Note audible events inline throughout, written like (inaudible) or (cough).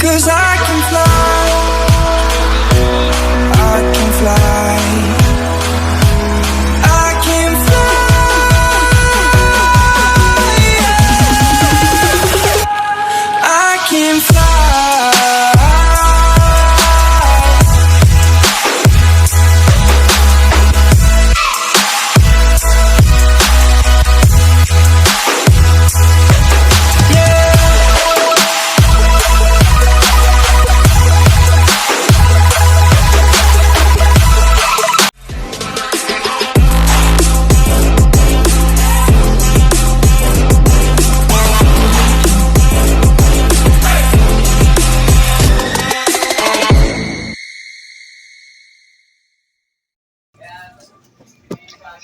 Cause I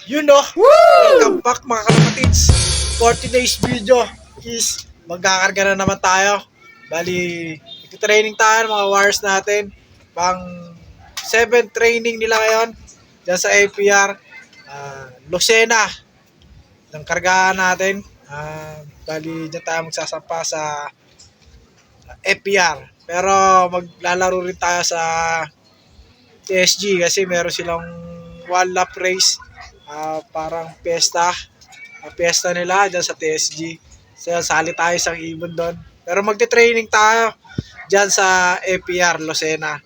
Yun no. Welcome back mga kalapatids. For today's video is magkakarga na naman tayo. Bali, training tayo ng mga wires natin. Pang 7 training nila ngayon. Diyan sa APR. Ah, Lucena. Ang kargahan natin. Ah, bali, dyan tayo magsasampa sa APR. Pero maglalaro rin tayo sa TSG kasi meron silang one lap race ah parang piyesta. Uh, piyesta nila dyan sa TSG so sali tayo isang ibon doon. Pero magte-training tayo dyan sa APR Lucena.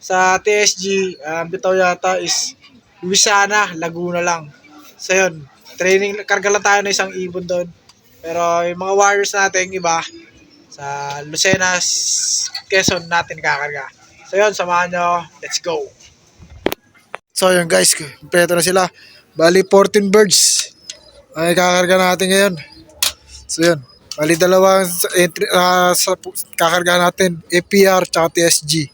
Sa TSG ang bitaw yata is Luisana Laguna lang. So yun. Training karga lang tayo ng isang ibon doon. Pero yung mga warriors natin iba sa Lucena Quezon natin kakarga. So yun. Samahan nyo. Let's go. So yun guys, kompleto na sila. Bali 14 birds. Ay kakarga natin ngayon. So yun. Bali dalawang entry, ah, sa kakarga natin APR tsaka TSG.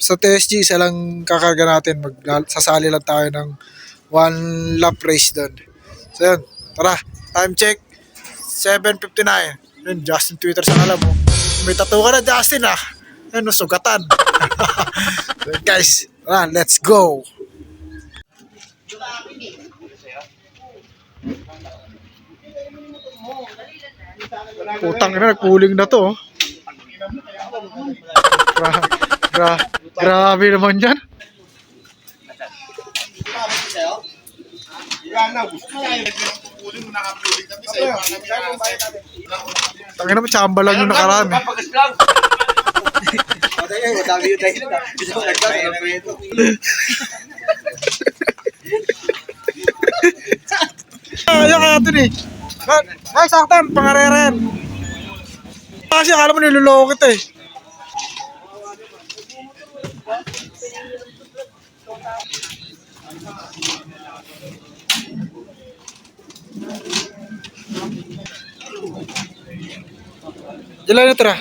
Sa TSG isa lang kakarga natin. Mag, sasali lang tayo ng one lap race doon. So yun. Tara, time check. 7.59. Yun, Justin Twitter sa alam mo. May tattoo ka na Justin ah. Ano, sugatan. (laughs) so, guys, tara, let's go. Putang ina, nagpuling na to. oh. Gra gra grabe naman yan. Tangina mo, chamba lang yung nakaraan. (laughs) eh. Kaya kaya ito eh. Ay, sakto, pangareren. Kasi akala mo niloloko kita eh. Jalan na tara.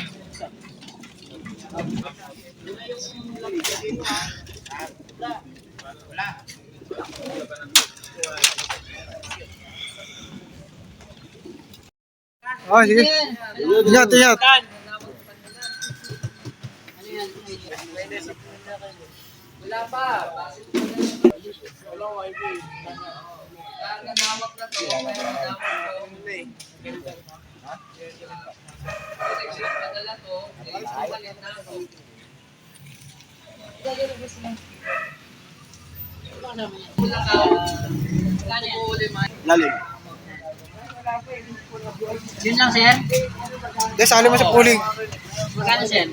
Ah, sige. Ingat, ingat. Wala pa. Wala ko IV. Nanawak na to. Padala to. Na to. Lalim. Yun lang, sir. Hindi, sali mo sa pooling. Magkano, sir?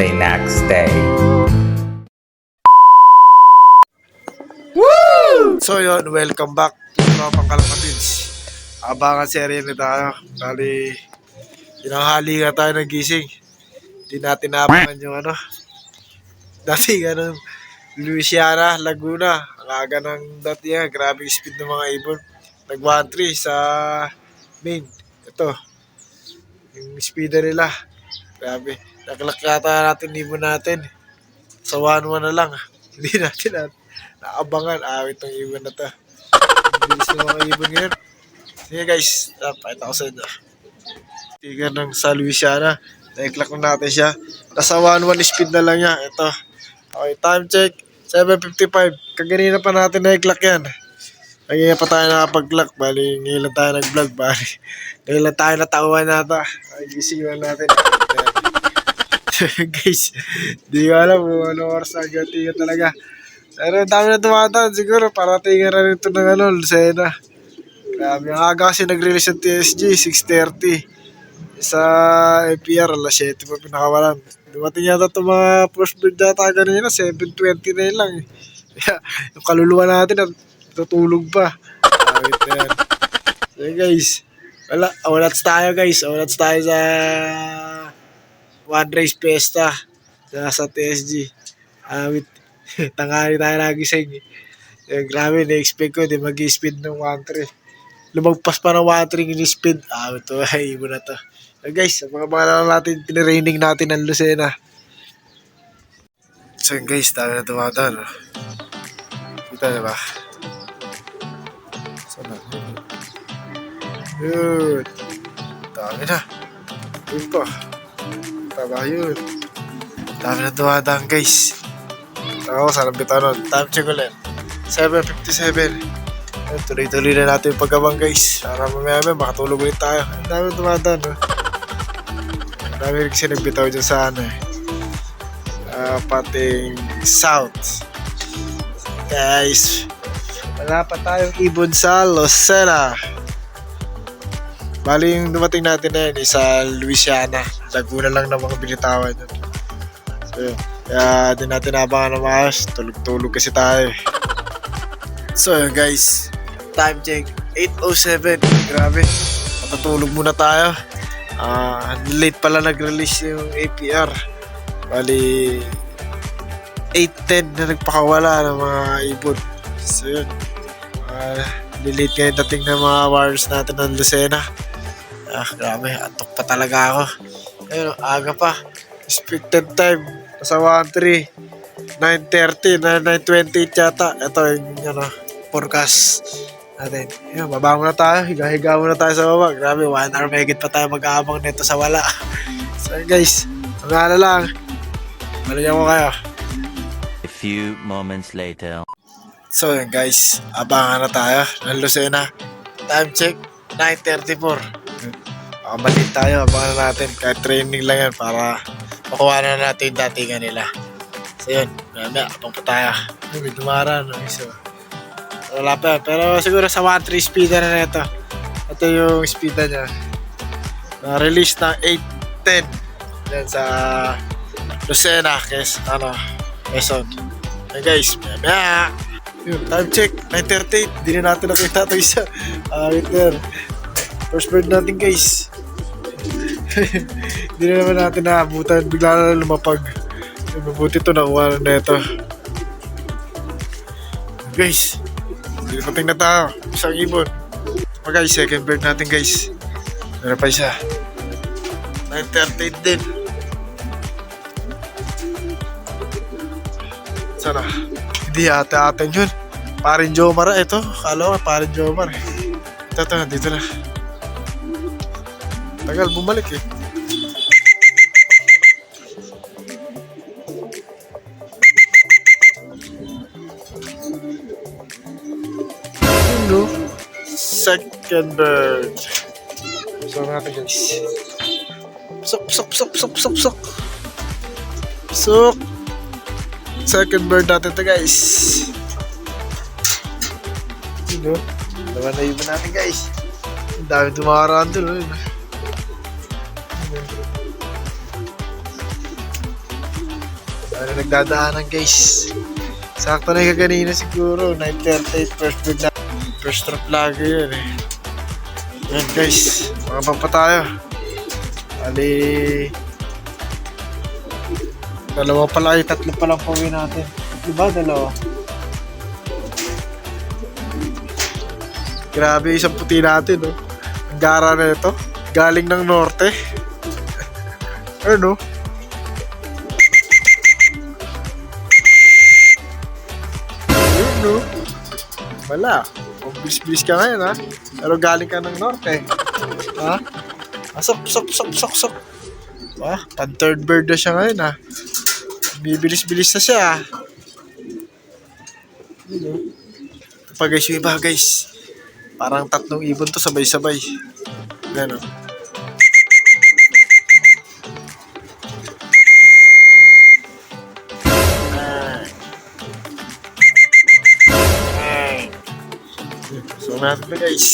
the next day. So yun, welcome back to Tropang Kalapatids. Abangan serye na tayo. Bali, tinanghali nga tayo ng gising. Hindi natin naabangan yung ano. Dati ano, Louisiana, Laguna. Ang aga ng dati nga, grabe yung speed ng mga ibon. Nag 1-3 sa main. Ito, yung speeder nila. Grabe. Nakalak yata natin ibon natin. Sa 1-1 na lang. (laughs) Hindi natin na, naabangan. Awit ng ibon na to. Bilis ng mga ibon ngayon. Sige guys, ah, pakita ko sa inyo. Tigan ng sa Louisiana. Naiklak na natin siya. Nasa 1-1 speed na lang niya. Ito. Okay, time check. 7.55. Kaganina pa natin naiklak yan. Ngayon pa tayo nakapag-clock. Bali, ngayon lang tayo nag-vlog. Bali, ngayon lang tayo natawan nata. Ay, gising lang natin. (laughs) Guys, di ko alam kung ano oras na gatingan talaga. Pero dami na tumatawag siguro para tingnan na rin ito ng ano, Lucena. Grabe, ang aga kasi nag-release ng TSG, 6.30. Sa APR, alas 7 pa pinakawalan. Dumating yata itong mga first bird data kanina, 7.20 na yun lang. eh. (laughs) Kaya, yung kaluluwa natin, tutulog pa. Yan. So guys, wala, awarats tayo guys. Awarats tayo sa One Race Fiesta sa, (laughs) sa TSG. Awit, tangali tayo nagising. Eh, grabe, na-expect ko, di mag-speed ng 1.3. Lumagpas pa ng 1.3 yung speed. Ah, ito, (laughs) ay, ibo na to. So guys, ang mga lang natin, piniraining natin ng Lucena. So guys, dami na tumata, no? Kita na ba? Sana. Yun. Dami na. Yun pa. Tama yun. Dami na dumadaan guys. Ako, sana bitaw nun. Time check ulit. 7.57. Ayun, Tuloy-tuloy na natin yung pagabang guys. Para mamaya may makatulog ulit tayo. Ang dami dumadaan. No? Ang dami rin kasi nagbitaw dyan sa ano eh. Ah, pating south. Guys, wala pa tayong ibon sa Lucena. Bali yung dumating natin na yun, sa Louisiana. Laguna lang ng mga binitawan yun. So, yun. Kaya di natin abangan ng maayos. Tulog-tulog kasi tayo. eh. (laughs) So yun guys, time check 8.07. Grabe, matutulog muna tayo. Ah, late pala nag-release yung APR. Bali, 8.10 na nagpakawala ng mga ibon. So yun, uh, lilate ngayon dating ng mga wires natin ng Lucena. Ah, grabe, atok pa talaga ako. Ayun, aga pa. Expected time, nasa 1.3. 9.30 na 9.20 yata. Ito yung ano, forecast natin. Ayun, baba muna tayo. Higa-higa muna tayo sa baba. Grabe, 1 hour mahigit pa tayo mag-aabang nito sa wala. (laughs) So guys, mga lang. Balikan ko kayo. A few moments later. So guys, abangan na tayo ng Lucena. Time check, 9.34. Makamalit tayo, abangan na natin. Kahit training lang yan para makuha na natin yung datingan nila. So yun, mamaya, abang pa tayo. Ay, May dumara, no? So, wala pa. Pero siguro sa 1.3 speeder na nito. Ito yung speeder niya. Na-release na 8.10. Yan sa Lucena, kes, ano, Quezon. Hey guys, mamaya. Yun, time check, 9.38. Hindi na natin nakita ito isa. Ah, there. First bird natin guys. (laughs) Hindi na naman natin naabutan. Bigla na lumapag. Mabuti ito, nakuha na ito. Guys, hindi na na tayo. Isang ibon. Pa guys, second bird natin guys. Meron pa isa. 9.38 din. Sana. Hindi ate atin yun. Parin Jomar ito. Kala ko parin Jomar. Ito, ito, dito na. Tagal bumalik eh. Yun, no? Second bird. So natin guys. Pusok, pusok, pusok, pusok, pusok, pusok. Pusok. Second bird natin to guys. Yun, no? Naman na iba natin guys. Ang dami tumakaraan dun. oh. Ano nagdadaanan guys. Sakto na yung kanina siguro. 9.38 first bird na. First trap lagi yun eh. Yan guys. Mga pa tayo. Ali. Dalawa pala ay tatlo pa lang pauwi natin. Diba dalawa? Grabe isang puti natin no. Ang gara na ito. Galing ng norte. Ano? Ayun no. Wala. Bilis-bilis ka ngayon ha. Pero galing ka ng norte. Ha? Ah, sok, sok, sok, sok, sok. Ah, pan third bird na siya ngayon ha. Bibilis-bilis na siya. Ito pa guys yung iba guys. Parang tatlong ibon to sabay-sabay. Gano. Pasok natin to guys.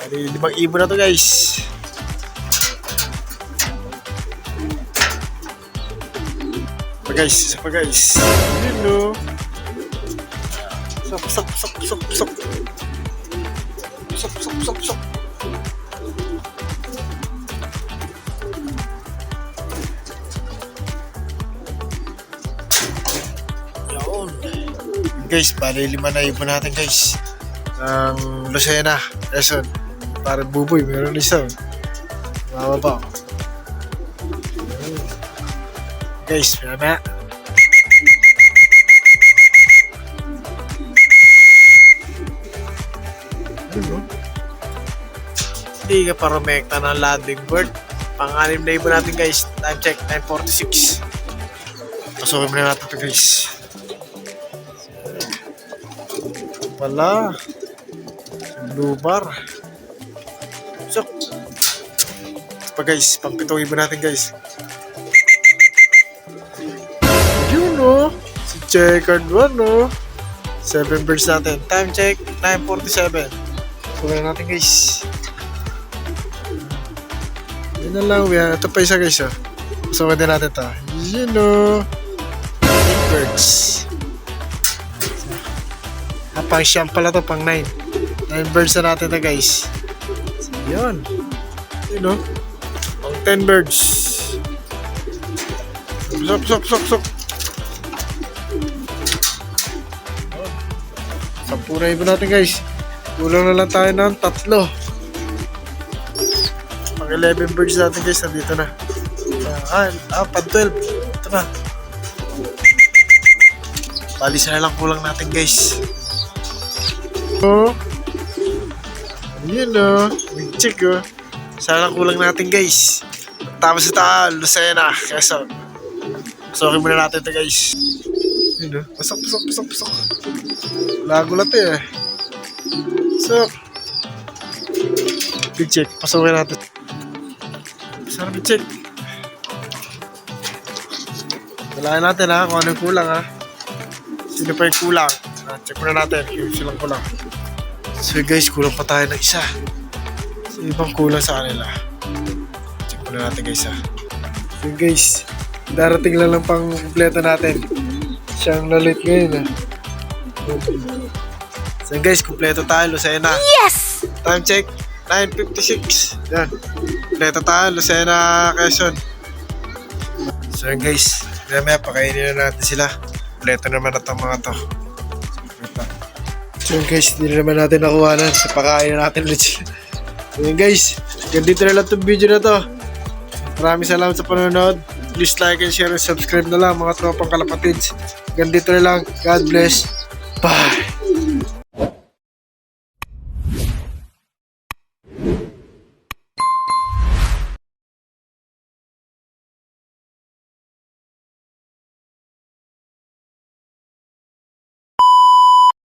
Bali, limang ibon na to guys. Pa guys, isa pa guys. Yun no. Sok, sok, sok, sok, sok. Sok, sok, sok, sok. Yun. Guys, bali lima na ibon natin guys. Ang Lucena, Quezon. Parang buboy, meron isa. Mababa. Yun. Guys, maya Ano? Hindi ka pa rumekta ng landing bird. Pang-anim na ibon natin guys. Time check, 9.46. Pasukin mo na natin guys. Wala. Blue bar. So, pa guys, pang pitong ibon natin guys. Yun o. Si checkered one o. 7 birds natin. Time check, 9.47. Sumayin natin guys. Yun na lang. Yan. Ito pa isa guys o. Sumayin din natin ito. Yun o. 8 birds. Pang siyam pala to, pang 9. 9 birds na natin ito guys. So, yun. Yun o. Pang 10 birds. Sok, sok, sok, sok. Sampu na natin guys. Kulang na lang tayo ng tatlo. Pang 11 birds natin guys, nandito na. Ah, ah pang 12. Ito na. Bali na lang kulang natin guys. Oh. Yun oh. Big check oh. Sana lang kulang natin guys. Tapos ito, Lucena, Quezon. Pasukin muna natin ito guys. Yun oh. Pasok, pasok, pasok, pasok. Lago ito eh. So, big check. Pasukin natin. Sana big check. Kailangan natin ha, kung ano yung kulang ha. Sino pa yung kulang? Ah, check muna natin kung silang kulang. So guys, kulang pa tayo ng isa. So ibang kulang sa kanila. Check muna natin guys ha. So guys, darating lang lang pang kumpleto natin. Siyang nalit ngayon ha. So guys, kumpleto tayo, Lucena. Yes! Time check, 9.56. Yan. Kumpleto tayo, Lucena, Quezon. So guys, maya maya pakainin na natin sila. Kumpleto naman na itong mga to. So yun guys, hindi na naman natin nakuha na. So pakain na natin ulit sila. Guys, ganito na lang itong video na to. Maraming salamat sa panonood. Please like and share and subscribe na lang mga tropang kalapatids. Ganito na lang. God bless. Bye!